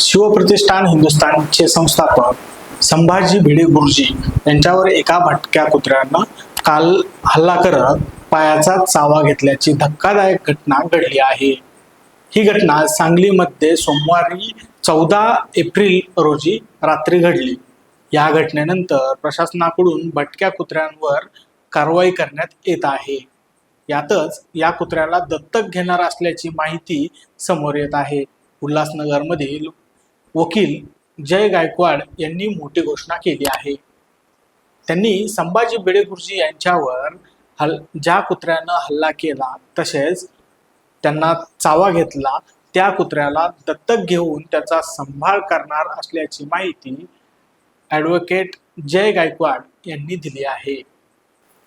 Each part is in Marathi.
शिवप्रतिष्ठान हिंदुस्थानचे संस्थापक संभाजी भिडे गुरुजी यांच्यावर एका भटक्या कुत्र्यानं काल हल्ला करत पायाचा चावा घेतल्याची धक्कादायक घटना घडली आहे. ही घटना सांगलीमध्ये सोमवारी चौदा एप्रिल रोजी रात्री घडली. या घटनेनंतर प्रशासनाकडून भटक्या कुत्र्यांवर कारवाई करण्यात येत आहे. यातच या कुत्र्याला दत्तक घेणार असल्याची माहिती समोर येत आहे. उल्हासनगरमधील वकील जय गायकवाड यांनी मोठी घोषणा केली आहे. त्यांनी संभाजी भिडे गुरुजी यांच्यावर हल ज्या कुत्र्यानं हल्ला केला तसेच त्यांना चावा घेतला त्या कुत्र्याला दत्तक घेऊन त्याचा सांभाळ करणार असल्याची माहिती ॲडव्होकेट जय गायकवाड यांनी दिली आहे.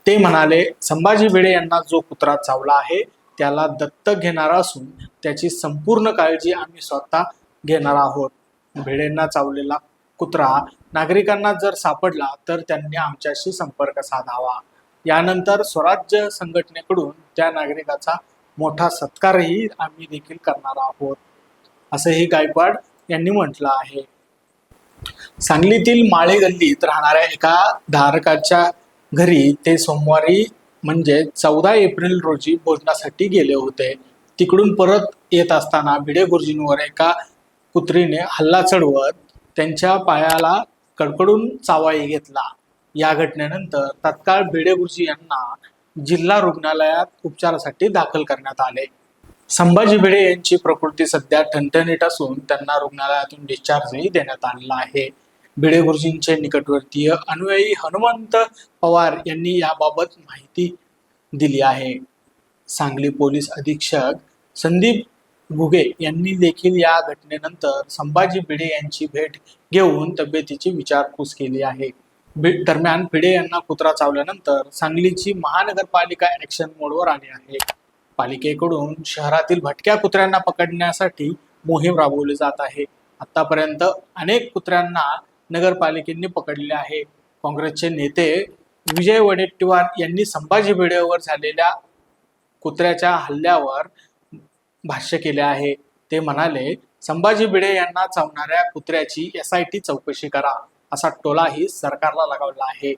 ते म्हणाले संभाजी भिडे यांना जो कुत्रा चावला आहे त्याला दत्तक घेणार असून त्याची संपूर्ण काळजी आम्ही स्वतः घेणार आहोत. भिडेंना चावलेला कुत्रा नागरिकांना जर सापडला तर त्यांनी आमच्याशी संपर्क साधावा. यानंतर स्वराज्य संघटनेकडून त्या नागरिकाचा मोठा सत्कारही आम्ही देखील करणार आहोत असंही गायकवाड यांनी म्हटलं आहे. सांगलीतील माळे गल्लीत राहणाऱ्या एका धारकाच्या घरी ते सोमवारी म्हणजे चौदा एप्रिल रोजी भोजनासाठी गेले होते. तिकडून परत येत असताना भिडे गुरुजींवर एका कुत्रीने हल्ला चढवत त्यांच्या पायाला कडकडून चावाही घेतला. या घटनेनंतर तत्काळ भिडे गुरुजी यांना जिल्हा रुग्णालयात उपचारासाठी दाखल करण्यात आले. संभाजी भिडे यांची प्रकृती सध्या ठणठणीत असून त्यांना रुग्णालयातून डिस्चार्जही देण्यात आलेला आहे. भिडे गुरुजींचे निकटवर्तीय अनुयायी हनुमंत पवार यांनी याबाबत माहिती दिली आहे. सांगली पोलीस अधीक्षक संदीप घुगे यांनी देखील या घटनेनंतर संभाजी भिडे यांची भेट घेऊन तब्येतीची विचारपूस केली आहे. दरम्यान भिडे यांना कुत्रा चावल्यानंतर सांगलीची महानगरपालिका ऍक्शन मोडवर आली आहे. पालिकेकडून शहरातील भटक्या कुत्र्यांना पकडण्यासाठी मोहीम राबवली जात आहे. आतापर्यंत अनेक कुत्र्यांना नगरपालिकेने पकडले आहे. काँग्रेसचे नेते विजय वडेट्टीवार यांनी संभाजी भिडेवर झालेल्या कुत्र्याच्या हल्ल्यावर भाष्य केले आहे. ते म्हणाले संभाजी भिडे यांना चावणाऱ्या कुत्र्याची एस आय टी चौकशी करा. असा टोलाही सरकारला लगावला आहे.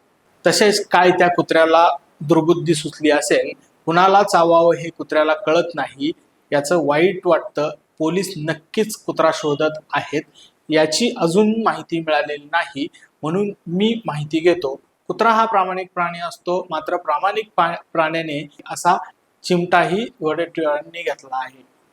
तसेच काय त्या कुत्र्याला दुर्बुद्धी सुचली असेल कुणाला चावावं हे कुत्र्याला कळत नाही याचं वाईट वाटतं पोलीस नक्कीच कुत्रा शोधत आहेत याची अजून माहिती मिळालेली नाही म्हणून मी माहिती घेतो. कुत्रा हा प्रामाणिक प्राणी असतो मात्र प्रामाणिक प्राण्याने असा चिमटाही वडेट्टीवारांनी घेतला आहे.